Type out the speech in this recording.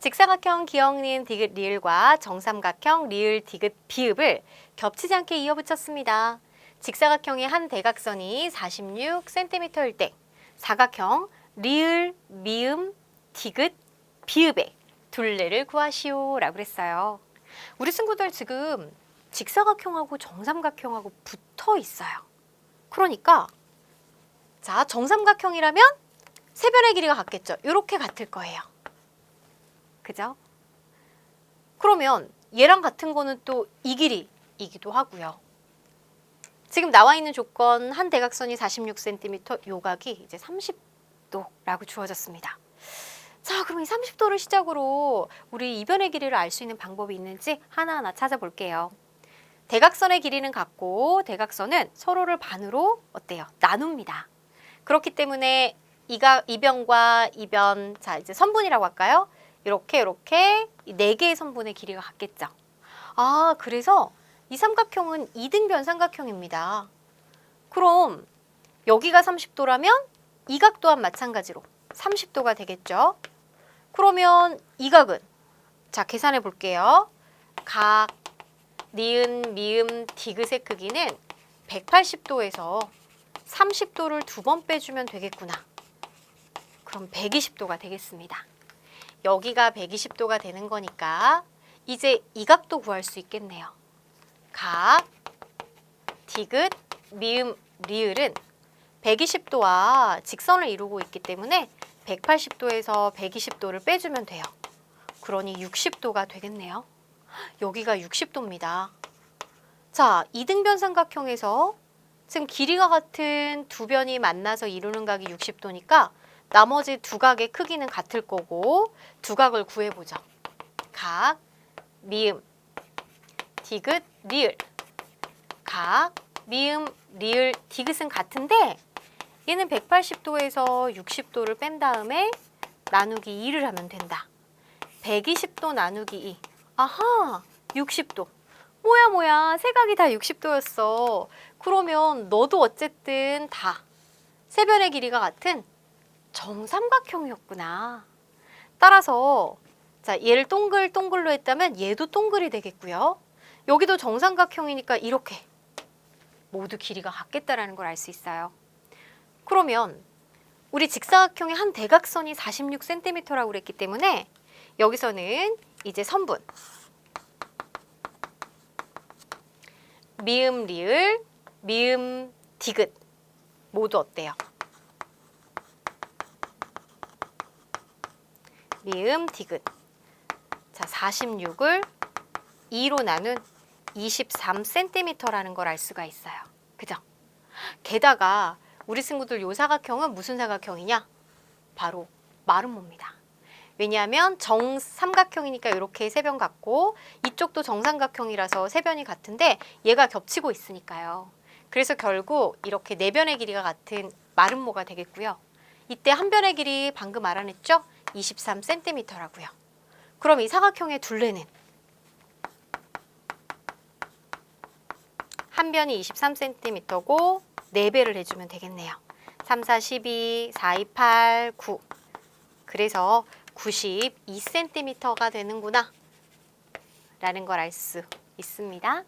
직사각형 기역 디귿 리을과 정삼각형 리을 디귿 비읍을 겹치지 않게 이어붙였습니다. 직사각형의 한 대각선이 46cm일 때 사각형 리을 미음 디귿 비읍의 둘레를 구하시오라고 그랬어요. 우리 친구들 지금 직사각형하고 정삼각형하고 붙어 있어요. 그러니까 자 정삼각형이라면 세 변의 길이가 같겠죠. 이렇게 같을 거예요. 그죠? 그러면 얘랑 같은 거는 또 이 길이이기도 하고요. 지금 나와 있는 조건 한 대각선이 46cm, 요각이 이제 30도라고 주어졌습니다. 자, 그럼 이 30도를 시작으로 우리 이변의 길이를 알 수 있는 방법이 있는지 하나하나 찾아볼게요. 대각선의 길이는 같고 대각선은 서로를 반으로 어때요? 나눕니다. 그렇기 때문에 이가 이변과 이변 자 이제 선분이라고 할까요? 이렇게 이렇게 이네 개의 선분의 길이가 같겠죠. 아 그래서 이 삼각형은 이등변 삼각형입니다. 그럼 여기가 30도라면 이 각 또한 마찬가지로 30도가 되겠죠. 그러면 이 각은 자 계산해 볼게요. 각 니은 미음 디귿의 크기는 180도에서 30도를 두 번 빼주면 되겠구나. 그럼 120도가 되겠습니다. 여기가 120도가 되는 거니까 이제 이 각도 구할 수 있겠네요. 각, 디귿, 미음, 리을은 120도와 직선을 이루고 있기 때문에 180도에서 120도를 빼주면 돼요. 그러니 60도가 되겠네요. 여기가 60도입니다. 자, 이등변 삼각형에서 지금 길이가 같은 두 변이 만나서 이루는 각이 60도니까 나머지 두 각의 크기는 같을 거고 두 각을 구해보죠. 각, 미음, 디귿, 리을. 각, 미음, 리을, 디귿은 같은데 얘는 180도에서 60도를 뺀 다음에 나누기 2를 하면 된다. 120도 나누기 2. 아하, 60도. 뭐야 뭐야 세 각이 다 60도였어. 그러면 너도 어쨌든 다 세 변의 길이가 같은 정삼각형이었구나. 따라서 자 얘를 동글동글로 했다면 얘도 동글이 되겠고요. 여기도 정삼각형이니까 이렇게 모두 길이가 같겠다라는 걸 알 수 있어요. 그러면 우리 직사각형의 한 대각선이 46cm라고 그랬기 때문에 여기서는 이제 선분 미음 리을 미음 디귿 모두 어때요? 미음 디귿 자 46을 2로 나눈 23cm라는 걸 알 수가 있어요. 그죠? 게다가 우리 친구들 요 사각형은 무슨 사각형이냐? 바로 마름모입니다. 왜냐하면 정삼각형이니까 이렇게 세 변 같고 이쪽도 정삼각형이라서 세 변이 같은데 얘가 겹치고 있으니까요. 그래서 결국 이렇게 네 변의 길이가 같은 마름모가 되겠고요. 이때 한 변의 길이 방금 알아냈죠? 23cm라고요. 그럼 이 사각형의 둘레는 한 변이 23cm고 4배를 해주면 되겠네요. 3, 4, 12, 4, 2, 8, 9. 그래서 92cm가 되는구나. 라는 걸 알 수 있습니다.